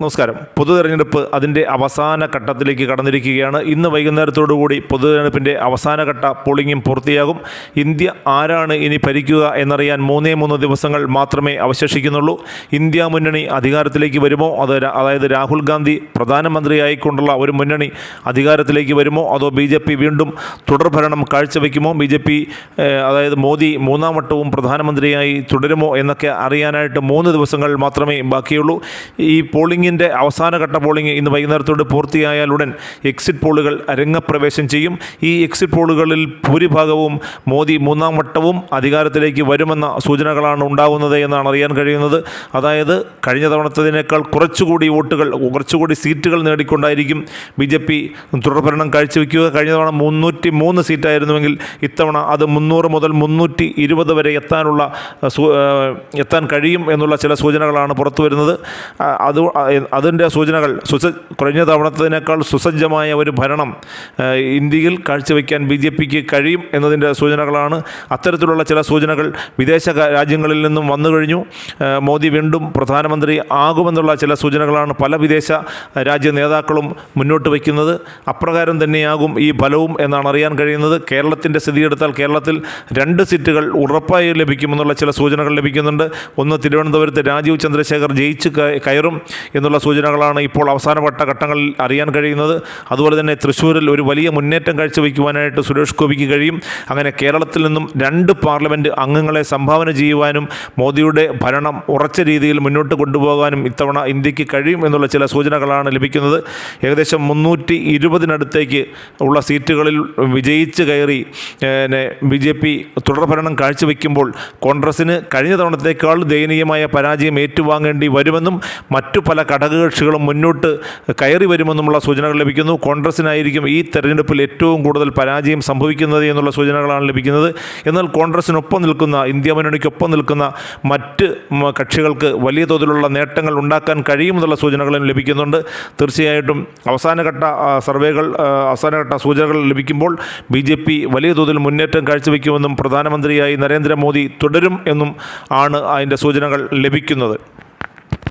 നമസ്കാരം. പൊതു തെരഞ്ഞെടുപ്പ് അതിന്റെ അവസാന ഘട്ടത്തിലേക്ക് കടന്നിരിക്കുകയാണ്. ഇന്ന് വൈകുന്നേരത്തോടുകൂടി പൊതു തെരഞ്ഞെടുപ്പിന്റെ അവസാന ഘട്ട പോളിംഗും പൂർത്തിയാകും. ഇന്ത്യ ആരാണ് ഇനി ഭരിക്കുക എന്നറിയാൻ മൂന്നേ മൂന്ന് ദിവസങ്ങൾ മാത്രമേ അവശേഷിക്കുന്നുള്ളൂ. ഇന്ത്യ മുന്നണി അധികാരത്തിലേക്ക് വരുമോ? അത് അതായത് രാഹുൽ ഗാന്ധി പ്രധാനമന്ത്രിയായിക്കൊണ്ടുള്ള ഒരു മുന്നണി അധികാരത്തിലേക്ക് വരുമോ? അതോ ബി ജെ പി വീണ്ടും തുടർഭരണം കാഴ്ചവെക്കുമോ? ബി ജെ പി അതായത് മോദി മൂന്നാം വട്ടവും പ്രധാനമന്ത്രിയായി തുടരുമോ എന്നൊക്കെ അറിയാനായിട്ട് മൂന്ന് ദിവസങ്ങൾ മാത്രമേ ബാക്കിയുള്ളൂ. ഈ പോളിംഗിന്റെ അവസാനഘട്ട പോളിംഗ് ഇന്ന് വൈകുന്നേരത്തോട് പൂർത്തിയായാൽ ഉടൻ എക്സിറ്റ് പോളുകൾ രംഗപ്രവേശം ചെയ്യും. ഈ എക്സിറ്റ് പോളുകളിൽ ഭൂരിഭാഗവും മോദി മൂന്നാം വട്ടവും അധികാരത്തിലേക്ക് വരുമെന്ന സൂചനകളാണ് ഉണ്ടാകുന്നത് എന്നാണ് അറിയാൻ കഴിയുന്നത്. അതായത് കഴിഞ്ഞ തവണത്തതിനേക്കാൾ കുറച്ചുകൂടി വോട്ടുകൾ കുറച്ചുകൂടി സീറ്റുകൾ നേടിക്കൊണ്ടായിരിക്കും ബി ജെ പി തുടർഭരണം കാഴ്ചവെക്കുക. കഴിഞ്ഞ തവണ മുന്നൂറ്റി മൂന്ന് സീറ്റായിരുന്നുവെങ്കിൽ ഇത്തവണ അത് മുന്നൂറ് മുതൽ മുന്നൂറ്റി ഇരുപത് വരെ എത്താനുള്ള എത്താൻ കഴിയും എന്നുള്ള ചില സൂചനകളാണ് പുറത്തു വരുന്നത് അത് അതിന്റെ സൂചനകൾ സുസ കുറഞ്ഞ തവണത്തതിനേക്കാൾ സുസജ്ജമായ ഒരു ഭരണം ഇന്ത്യയിൽ കാഴ്ചവെക്കാൻ ബി ജെ പിക്ക് കഴിയും എന്നതിന്റെ സൂചനകളാണ്. അത്തരത്തിലുള്ള ചില സൂചനകൾ വിദേശ രാജ്യങ്ങളിൽ നിന്നും വന്നു കഴിഞ്ഞു. മോദി വീണ്ടും പ്രധാനമന്ത്രി ആകുമെന്നുള്ള ചില സൂചനകളാണ് പല വിദേശ രാജ്യ നേതാക്കളും മുന്നോട്ട് വയ്ക്കുന്നത്. അപ്രകാരം തന്നെയാകും ഈ ഫലവും എന്നാണ് അറിയാൻ കഴിയുന്നത്. കേരളത്തിന്റെ സ്ഥിതിയെടുത്താൽ കേരളത്തിൽ രണ്ട് സീറ്റുകൾ ഉറപ്പായി ലഭിക്കുമെന്നുള്ള ചില സൂചനകൾ ലഭിക്കുന്നുണ്ട്. ഒന്ന് തിരുവനന്തപുരത്ത് രാജീവ് ചന്ദ്രശേഖർ ജയിച്ച് കയറും എന്നുള്ള സൂചനകളാണ് ഇപ്പോൾ അവസാനവട്ട ഘട്ടങ്ങളിൽ അറിയാൻ കഴിയുന്നത്. അതുപോലെ തന്നെ തൃശ്ശൂരിൽ ഒരു വലിയ മുന്നേറ്റം കാഴ്ചവെക്കുവാനായിട്ട് സുരേഷ് ഗോപിക്ക് കഴിയും. അങ്ങനെ കേരളത്തിൽ നിന്നും രണ്ട് പാർലമെന്റ് അംഗങ്ങളെ സംഭാവന ചെയ്യുവാനും മോദിയുടെ ഭരണം ഉറച്ച രീതിയിൽ മുന്നോട്ട് കൊണ്ടുപോകാനും ഇത്തവണ ഇന്ത്യയ്ക്ക് കഴിയും എന്നുള്ള ചില സൂചനകളാണ് ലഭിക്കുന്നത്. ഏകദേശം മുന്നൂറ്റി ഇരുപതിനടുത്തേക്ക് ഉള്ള സീറ്റുകളിൽ വിജയിച്ച് കയറി ബി ജെ പി തുടർഭരണം കാഴ്ചവെക്കുമ്പോൾ കോൺഗ്രസിന് കഴിഞ്ഞ തവണത്തേക്കാൾ ദയനീയമായ പരാജയം ഏറ്റുവാങ്ങേണ്ടി വരുമെന്നും മറ്റു പല ഘടകകക്ഷികളും മുന്നോട്ട് കയറി വരുമെന്നുമുള്ള സൂചനകൾ ലഭിക്കുന്നു. കോൺഗ്രസ്സിനായിരിക്കും ഈ തെരഞ്ഞെടുപ്പിൽ ഏറ്റവും കൂടുതൽ പരാജയം സംഭവിക്കുന്നത് എന്നുള്ള സൂചനകളാണ് ലഭിക്കുന്നത്. എന്നാൽ കോൺഗ്രസ്സിനൊപ്പം നിൽക്കുന്ന ഇന്ത്യ മുന്നണിക്കൊപ്പം നിൽക്കുന്ന മറ്റ് കക്ഷികൾക്ക് വലിയ തോതിലുള്ള നേട്ടങ്ങൾ ഉണ്ടാക്കാൻ കഴിയുമെന്നുള്ള സൂചനകളും ലഭിക്കുന്നുണ്ട്. തീർച്ചയായിട്ടും അവസാനഘട്ട സർവേകൾ അവസാനഘട്ട സൂചനകൾ ലഭിക്കുമ്പോൾ ബി ജെ പി വലിയ തോതിൽ മുന്നേറ്റം കാഴ്ചവെക്കുമെന്നും പ്രധാനമന്ത്രിയായി നരേന്ദ്രമോദി തുടരും എന്നും ആണ് അതിന്റെ സൂചനകൾ ലഭിക്കുന്നത്.